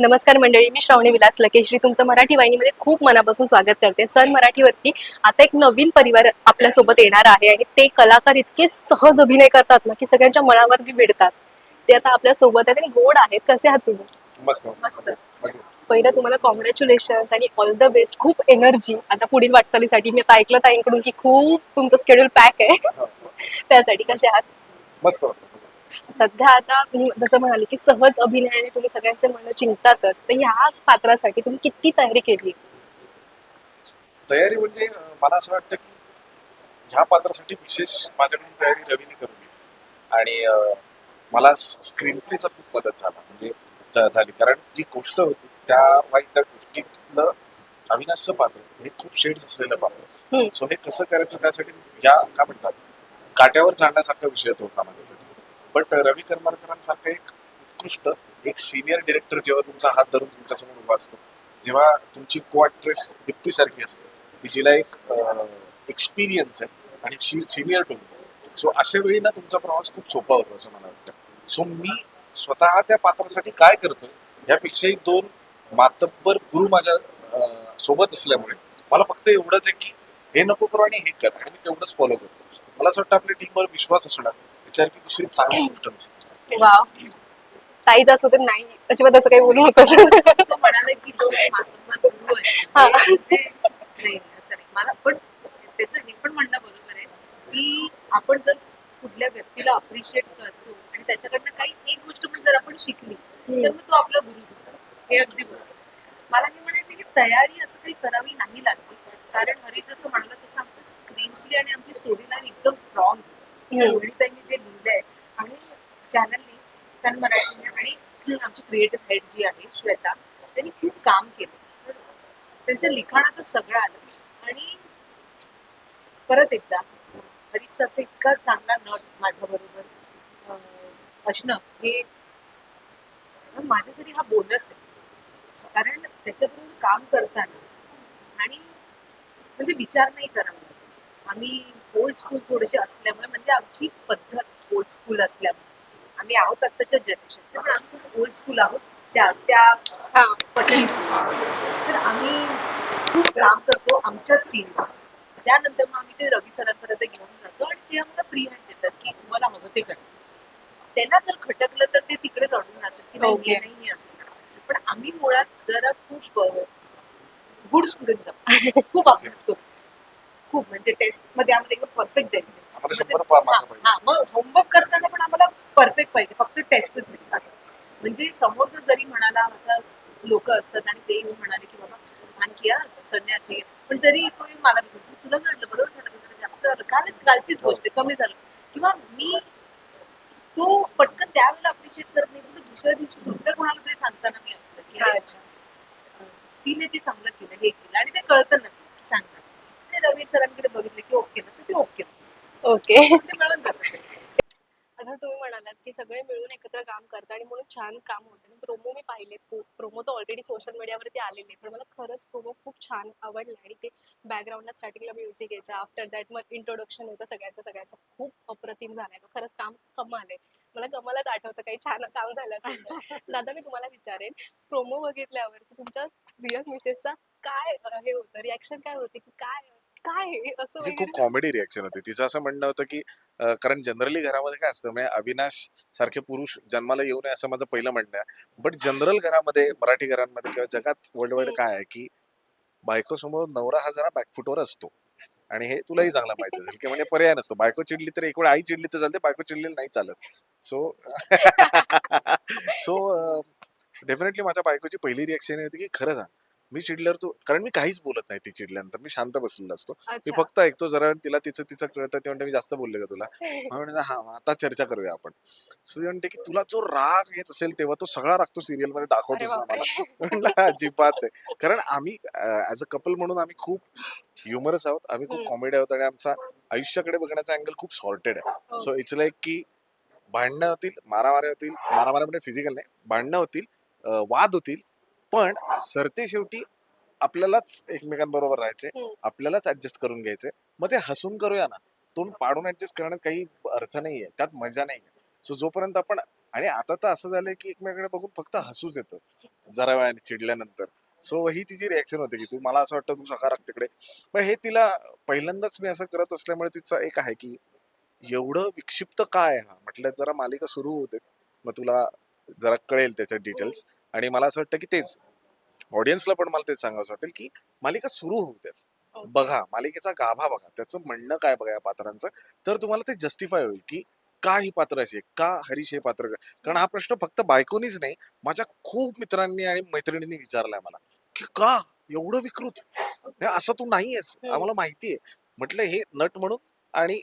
नमस्कार मंडळी मी श्रावणी विलास लकेश्री. तुमचं मराठी वाहिनीमध्ये खूप मनापासून स्वागत करते. सन मराठीवरती आता एक नवीन परिवार आपल्यासोबत येणार आहे आणि ते कलाकार इतके सहज अभिनय करतात ना की सगळ्यांच्या मनावर भिडतात ते आता आपल्यासोबत आहेत आणि गोड आहेत. कसे आहात तुम्ही? मस्त. पहिलं तुम्हाला कॉंग्रॅच्युलेशन आणि ऑल द बेस्ट खूप एनर्जी आता पुढील वाटचालीसाठी मी आता ऐकलं ताईंकडून की खूप तुमचं स्केड्यूल पॅक आहे. हा. त्यासाठी कसे आहात? मस्त. सध्या आता मी जसं म्हणाले की सहज अभिनयाने तुम्ही सगळ्यांचे मन चिंकतातच तर ह्या पात्रासाठी तुम्ही किती तयारी केली? तयारी म्हणजे मला असं वाटतं की ह्या पात्रासाठी विशेष माझ्याकडून तयारी रवीने करून घेतली. आणि मला स्क्रीन प्लेचा खूप मदत झाला म्हणजे झाली. कारण जी गोष्ट होती त्या वाईज त्या गोष्टीतलं अविनाशचं पात्र हे खूप शेड्स असलेलं पात्र. सो हे कसं करायचं त्यासाठी या काय म्हणतात काट्यावर जाण्यासारखा विषय होता माझ्यासाठी. बट रवी करमरकरांसारखा एक उत्कृष्ट एक सिनियर डिरेक्टर जेव्हा तुमचा हात धरून तुमच्यासमोर उभा असतो जेव्हा तुमची को ॲक्ट्रेस दीप्तीसारखी असते की जिला एक एक्सपिरियन्स आहे आणि शी सिनियर टू सो अशा वेळी ना तुमचा प्रवास खूप सोपा होतो असं मला वाटतं. सो मी स्वतः त्या पात्रासाठी काय करतोय यापेक्षाही दोन मातब्बर गुरु माझ्या सोबत असल्यामुळे मला फक्त एवढंच आहे की हे नको करू आणि हे कर आणि मी तेवढंच फॉलो करतो. मला असं वाटतं आपल्या टीमवर विश्वास असणार. विचार की दुसरी चांगली गोष्ट नसते. वा ताई जास्त होते नाही. अजिबात असं काही बोलू नकोस. तो म्हणाला की तो महात्मा गुरु आहे. हा. नाही असं नाही. मला पण त्याचं हे पण म्हणणं बरोबर आहे की आपण जर कुठल्या व्यक्तीला अप्रिशिएट करतो आणि त्याच्याकडनं काही एक गोष्ट पण जर आपण शिकली तर मग तो आपला गुरु झाला. हे अगदी बरोबर. मला हे म्हणायचं की तयारी असं काही करावी नाही लागली कारण हरी जसं म्हणलं तसं आमचं स्क्रीन प्ले आणि आमची स्टोरी लाईन एकदम स्ट्रॉंग एवढी त्यांनी जे लिहिलंय आणि चॅनलनी सन मराठीने आणि आमची क्रिएटिव्ह हेड जी आहे श्वेता त्यांनी खूप काम केलं. त्यांच्या लिखाणातच सगळं आलं. आणि परत एकदा हरीशचा इतका चांगला नट माझ्या बरोबर असणं हे माझ्यासाठी हा बोनस आहे. कारण त्याच्याबरोबर काम करताना आणि म्हणजे विचार नाही करावा आम्ही ओल्ड स्कूल थोडेसे असल्यामुळे म्हणजे आमची पद्धत ओल्ड स्कूल असल्यामुळे. आम्ही आहोत आत्ताच्या जनरेशन पण आम्ही ओल्ड स्कूल आहोत. त्या त्या हा. पद्धतीने. तर आम्ही खूप काम करतो आमच्याच सीन त्यानंतर मग आम्ही ते रवी सरांपर्यंत घेऊन जातो आणि ते आम्हाला फ्री हँड देतात की तुम्हाला हवं ते करा. त्यांना जर खटकलं तर ते तिकडे रडून राहतात की नाही नाही असं. पण आम्ही मुळात जरा खूप गुड स्टुडंट आहोत. खूप अभ्यास करतो खूप म्हणजे टेस्टमध्ये आम्हाला एकदम परफेक्ट द्यायचं. हा मग होमवर्क करताना पण आम्हाला परफेक्ट पाहिजे. फक्त टेस्टच असं. म्हणजे समोरचं जरी म्हणाला आता लोक असतात आणि ते येऊन म्हणाले की बाबा छान किया संन्याची पण तरी तो येऊन मला विचारतो तुला कळलं बरोबर झालं जास्त झालं. कालच कालचीच गोष्ट आहे कमी झालं. किंवा मी तो पटकन त्यावेळेला अप्रिशिएट करत नाही पण दुसऱ्या दिवशी दुसऱ्या कोणाला तरी सांगताना मी ऐकलं की तिने ते चांगलं केलं हे केलं. आणि ते कळतं नसेल सांगतात ते रवी सरांकडे बघितलं की ओके ना तर ते ओके ओके. ते मिळून जातं. आता तुम्ही म्हणालात की सगळे मिळून एकत्र काम करतात आणि म्हणून छान काम होतं. प्रोमो मी पाहिले प्रोमो तर ऑलरेडी सोशल मीडियावरती आलेले पण मला खरंच प्रोमो खूप छान आवडला आणि ते बॅकग्राऊंडला स्टार्टिंगला म्युझिक येतं. आफ्टर दॅट मग इंट्रोडक्शन होतं सगळ्यांचं सगळ्यांचं. खूप अप्रतिम झालंय खरंच काम कमाल आहे. मला कमालच आठवतं काही छान काम झालं तर. दादा मी तुम्हाला विचारेन प्रोमो बघितल्यावर तुमच्या रिअल मिसेसचा काय हे होतं? रिॲक्शन काय होते? की काय काय हे? असं खूप वगैरे? कॉमेडी रिॲक्शन होती. तिचं असं म्हणणं होतं की अं, कारण जनरली घरामध्ये काय असतं म्हणजे अविनाश सारखे पुरुष जन्माला येऊ नये असं माझं पहिलं म्हणणं आहे. बट जनरल घरामध्ये मराठी घरांमध्ये किंवा जगात वर्ल्ड वाईड हम्म. काय आहे की बायको समोर नवरा हा जरा बॅकफुटवर असतो. आणि हे तुलाही चांगलं माहिती असेल की म्हणजे पर्याय नसतो. बायको चिडली तर एक वेळ आई चिडली तर चालते बायको चिडलेली नाही चालत. सो सो डेफिनेटली माझ्या बायकोची पहिली रिॲक्शन होती की खरं सांग मी चिडल्यावर तू कारण मी काहीच बोलत नाही ती चिडल्यानंतर. मी शांत बसलेला असतो. मी अच्छा. फक्त ऐकतो जरा तिला तिचं तिचं कळतं ते म्हणते मी जास्त बोलले का तुला? मग म्हणते हा मग आता चर्चा करूया आपण. सो ती म्हणते की तुला जो राग येत असेल तेव्हा तो सगळा राग तो सिरियलमध्ये अरे दाखवतोस ना बापरे. मला म्हणलं अजिबात नाही. कारण आम्ही ऍज अ कपल म्हणून आम्ही खूप ह्युमरस आहोत. आम्ही खूप हम्म. कॉमेडी आहोत आणि आमचा आयुष्याकडे बघण्याचा अँगल खूप सॉर्टेड आहे. सो इट्स लाईक की भांडणं होतील मारामाऱ्या होतील मारामाऱ्या म्हणजे फिजिकल नाही भांडणं होतील अं, वाद होतील पण सरते शेवटी आपल्यालाच एकमेकांबरोबर राहायचे. आपल्यालाच ऍडजस्ट करून घ्यायचे. मग ते हसून करूया ना. तोंड पाडून ऍडजस्ट करण्यात काही अर्थ नाहीये. त्यात मजा नाहीये. सो जोपर्यंत आपण आणि आता तर असं झालंय की एकमेकांकडे बघून फक्त हसूच येतं. जरा वेळाने चिडल्यानंतर. सो ही तिची रिॲक्शन होती की तू मला असं वाटतं तू सकारात्मकडे पण हे तिला पहिल्यांदाच मी असं करत असल्यामुळे तिचं एक आहे की एवढं विक्षिप्त काय हा? म्हटलं जरा मालिका सुरू होते मग तुला जरा कळेल त्याच्या डिटेल्स आणि मला असं वाटतं की तेच. ऑडियन्सला पण मला तेच सांगावं वाटेल की मालिका सुरू होऊ द्यात. Okay. बघा मालिकेचा गाभा बघा. त्याचं म्हणणं काय बघा या पात्रांचं? तर तुम्हाला ते जस्टिफाय होईल की का ही पात्र अशी आहे? का हरीश हे पात्र कारण हा प्रश्न फक्त बायकोनीच नाही माझ्या खूप मित्रांनी आणि मैत्रिणींनी विचारलाय मला की का? एवढं विकृत. हे. असं तू नाहीयेस. आम्हाला माहितीये. म्हटलं हे नट म्हणून आणि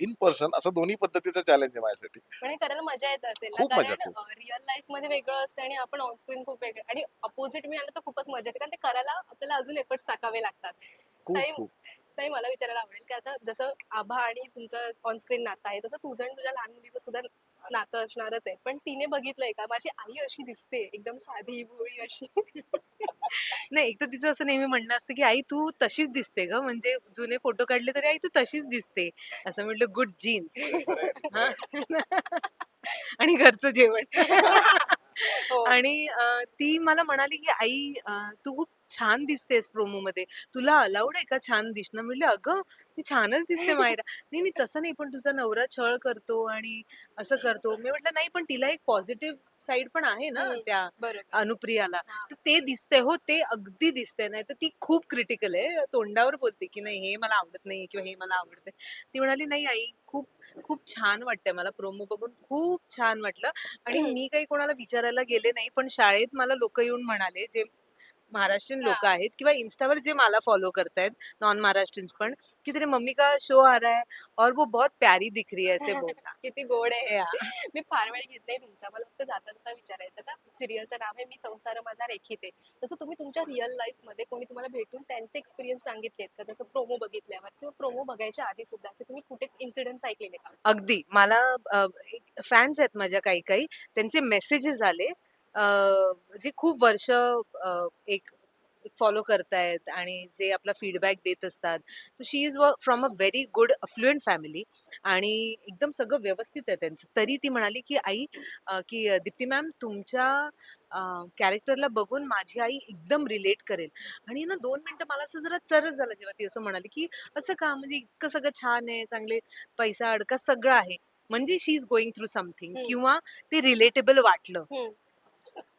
इन पर्सन असं दोन्ही पद्धतीचं चॅलेंज आहे माझ्यासाठी. पण हे करायला मजा येत असेल ना? खूप मजा, कारण रिअल लाईफमध्ये वेगळं असतं आणि आपण ऑनस्क्रीन खूप वेगळं आणि अपोजिट मिळालं तर खूपच मजा येते. कारण ते करायला आपल्याला अजून एफर्ट्स टाकावे लागतात. खूप ताई- खूप. ताई मला विचारायला आवडेल की आता जसं आभा आणि तुमचं ऑनस्क्रीन नातं आहे तसं तुझं आणि तुझ्या लहान मुलीचं सुद्धा नातं असणारच आहे. पण तिने बघितलंय का? माझी आई अशी दिसते एकदम साधी भोळी अशी. नाही एक तर तिचं असं नेहमी म्हणणं असतं की आई तू तशीच दिसते ग. म्हणजे जुने फोटो काढले तरी आई तू तशीच दिसते. असं म्हटलं गुड जीन्स. आणि घरचं जेवण. हो. आणि अं, ती मला म्हणाली की आई तू खूप छान दिसतेस प्रोमो मध्ये तुला अलाउड आहे का छान दिसणं? म्हणलं अगं मी छानच दिसते मायरा. नाही नाही तसं नाही पण तुझा नवरा छळ करतो आणि असं करतो. मी म्हटलं नाही पण तिला एक पॉझिटिव्ह साईड पण आहे ना. त्या अनुप्रियाला. तर ते दिसतंय हो ते अगदी दिसतंय नाही तर ती खूप क्रिटिकल आहे. तोंडावर बोलते की नाही हे मला आवडत नाही किंवा हे मला आवडतंय ती म्हणाली नाही आई खूप खूप छान वाटतंय मला प्रोमो बघून. खूप छान वाटलं. आणि. मी काही कोणाला विचारायला गेले नाही पण शाळेत मला लोक येऊन म्हणाले जे महाराष्ट्रीयन लोक. आहेत किंवा इन्स्टावर जे मला फॉलो करतायत नॉन महाराष्ट्रीयन्स पण की तेरे मम्मी का शो आ रहा है? और वो बहुत प्यारी दिख रही है ऐसे बोलना किती गोड आहे. मी फार वेळ घेतलाय तुमचा. मला फक्त जाता जाता विचारायचं का? सिरियलचं नाव आहे मी संसार माझा रेखित आहे. तसं तुम्ही तुमच्या रिअल लाईफमध्ये कोणी तुम्हाला भेटून त्यांचे एक्सपिरियन्स सांगितलेत का? जसं प्रोमो बघितल्यावर किंवा प्रोमो बघायच्या आधी सुद्धा असे तुम्ही कुठे इन्सिडेंट ऐकलेले का? अगदी. मला फॅन्स आहेत माझ्या काही काही त्यांचे मेसेजेस आले. जे खूप वर्ष एक फॉलो करतायत आणि जे आपला फीडबॅक देत असतात. She is from a very good affluent family आणि एकदम सगळं व्यवस्थित आहे त्यांचं. तरी ती म्हणाली की आई की दीप्ती मॅम तुमच्या कॅरेक्टरला बघून माझी आई एकदम रिलेट करेल. आणि ना दोन मिनिटं मला असं जरा चरच झालं जेव्हा ती असं म्हणाली की असं का? म्हणजे इतकं सगळं छान आहे चांगले पैसा अडका सगळं आहे. म्हणजे she is going through something. किंवा ते रिलेटेबल वाटलं.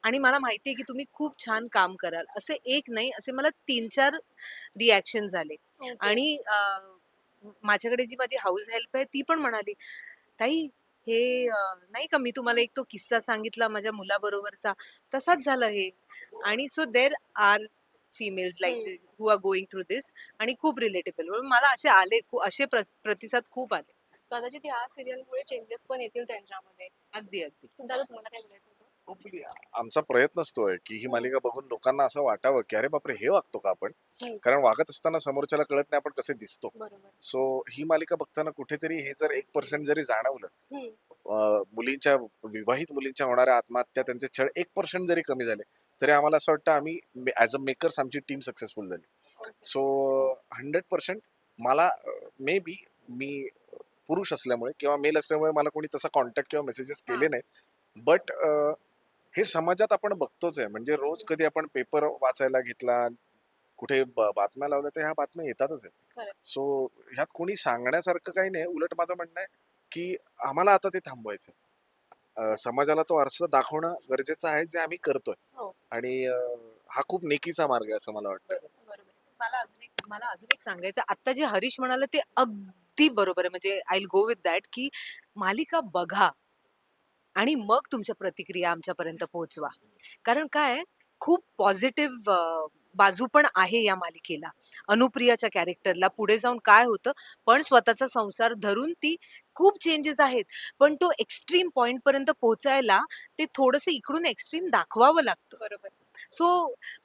आणि मला माहितीये की तुम्ही खूप छान काम कराल. असे एक नाही असे मला तीन चार रिॲक्शन झाले. आणि माझ्याकडे जी माझी हाऊस हेल्प आहे ती पण म्हणाली ताई हे नाही का मी तुम्हाला एक तो किस्सा सांगितला माझ्या मुलाबरोबरचा? तसाच झालं हे. आणि so there are females like. Who are going through this आणि खूप रिलेटेबल मला असे आले असे प्र- प्रतिसाद खूप आले. कदाचित ह्या सिरियलमुळे चेंजेस पण येतील त्यांच्यामध्ये. अगदी अगदी. तुम्हाला काय बोलायचं आमचा प्रयत्नच तो आहे की ही मालिका बघून लोकांना असं वाटावं की अरे बापरे हे वागतो का आपण? हम्म. कारण वागत असताना समोरच्याला कळत नाही आपण कसे दिसतो. सो ही मालिका बघताना कुठेतरी हे जर एक पर्सेंट जरी जाणवलं मुलींच्या विवाहित मुलींच्या होणाऱ्या आत्महत्या त्यांचे छळ एक पर्सेंट जरी कमी झाले तरी आम्हाला असं वाटतं आम्ही ऍज अ मेकर्स आमची टीम सक्सेसफुल झाली. सो हंड्रेड पर्सेंट मला मे बी मी पुरुष असल्यामुळे किंवा मेल असल्यामुळे मला कोणी तसा कॉन्टॅक्ट किंवा मेसेजेस केले नाहीत. बट हे समाजात आपण बघतोच आहे. म्हणजे रोज कधी आपण पेपर वाचायला घेतला कुठे बातम्या लावल्या तर ह्या बातम्या येतातच आहेत. सो ह्यात कोणी सांगण्यासारखं काही नाही. उलट माझं म्हणणं आहे की आम्हाला आता ते थांबवायचं समाजाला तो आरसा दाखवणं गरजेचं आहे जे आम्ही करतोय. हो. आणि हा खूप नेकीचा मार्ग आहे असं मला वाटतं. बरोबर मला अजून एक मला अजून एक सांगायचं आता जे हरीश म्हणाले ते अगदी बरोबर आहे. म्हणजे आय गो विथ दॅट की मालिका बघा. आणि मग तुमच्या प्रतिक्रिया आमच्यापर्यंत पोहोचवा. कारण काय खूप पॉझिटिव्ह बाजू पण आहे या मालिकेला. अनुप्रियाच्या कॅरेक्टरला पुढे जाऊन काय होतं पण स्वतःचा संसार धरून ती खूप चेंजेस आहेत. पण तो एक्स्ट्रीम पॉइंट पर्यंत पोहोचायला ते थोडंसं इकडून एक्स्ट्रीम दाखवावं लागतं. बरोबर. सो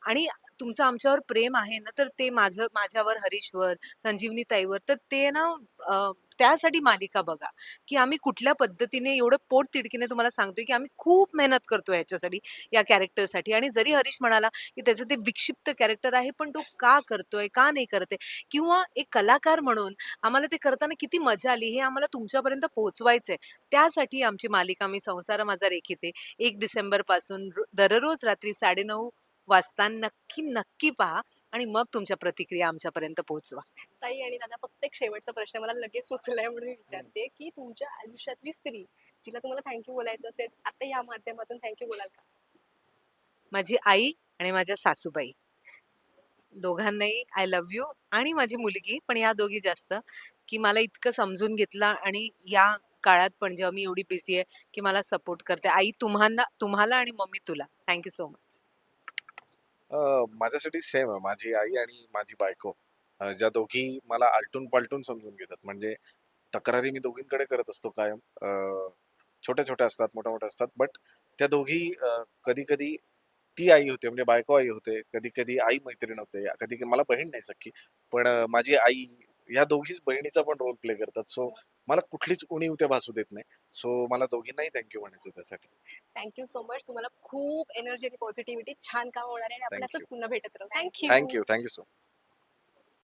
आणि तुमचं आमच्यावर प्रेम आहे ना तर ते माझं माझ्यावर हरीशवर संजीवनी ताईवर तर ते ना अं, त्यासाठी मालिका बघा की आम्ही कुठल्या पद्धतीने एवढं पोट तिडकीने तुम्हाला सांगतोय की आम्ही खूप मेहनत करतो याच्यासाठी या कॅरेक्टरसाठी. आणि जरी हरीश म्हणाला की त्याचं ते विक्षिप्त कॅरेक्टर आहे पण तो का करतोय का नाही करते किंवा एक कलाकार म्हणून आम्हाला ते करताना किती मजा आली हे आम्हाला तुमच्यापर्यंत पोहोचवायचंय त्यासाठी आमची मालिका मी संसार माझा रेखिते एक डिसेंबरपासून दररोज रात्री साडेनऊ वाजता नक्की नक्की पहा आणि मग तुमच्या प्रतिक्रिया आमच्यापर्यंत पोहोचवा. ताई आणि दादा फक्त एक शेवटचा प्रश्न मला लगेच सुचलाय म्हणून विचारते की तुमच्या आयुष्यातली स्त्री जिला तुम्हाला थँक्यू बोलायचं असेल आता या माध्यमातून थँक्यू बोलाल का? माझी आई आणि माझ्या सासूबाई. दोघांनाही आय लव्ह यू आणि माझी मुलगी पण या दोघी जास्त की मला इतकं समजून घेतलं आणि या काळात पण जेव्हा मी एवढी बिझी आहे की मला सपोर्ट करते. आई तुम्हाला तुम्हाला आणि मम्मी तुला. थँक्यू सो मच माझ्यासाठी सेम आहे. माझी आई आणि माझी बायको अं, ज्या दोघी मला आलटून पालटून समजून घेतात. म्हणजे तक्रारी मी दोघींकडे करत असतो कायम. अं, छोट्या छोट्या असतात मोठ्या मोठ्या असतात. बट त्या दोघी कधी कधी ती आई होते म्हणजे बायको आई होते. कधी कधी आई मैत्रीण होते. कधी कधी मला बहीण नाही सख्खी. पण अं, माझी आई या दोघीच बहिणीचा पण रोल प्ले करतात. सो मला कुठलीच उणीव त्या भासू देत नाही. सो मला दोघींनाही थँक्यू म्हणायचं त्यासाठी. थँक्यू सो मच तुम्हाला खूप एनर्जी आणि पॉझिटिव्हिटी छान काम होणार आहे आणि आपण Thank असंच. पुन्हा भेटत राहू. Thank you thank you thank you so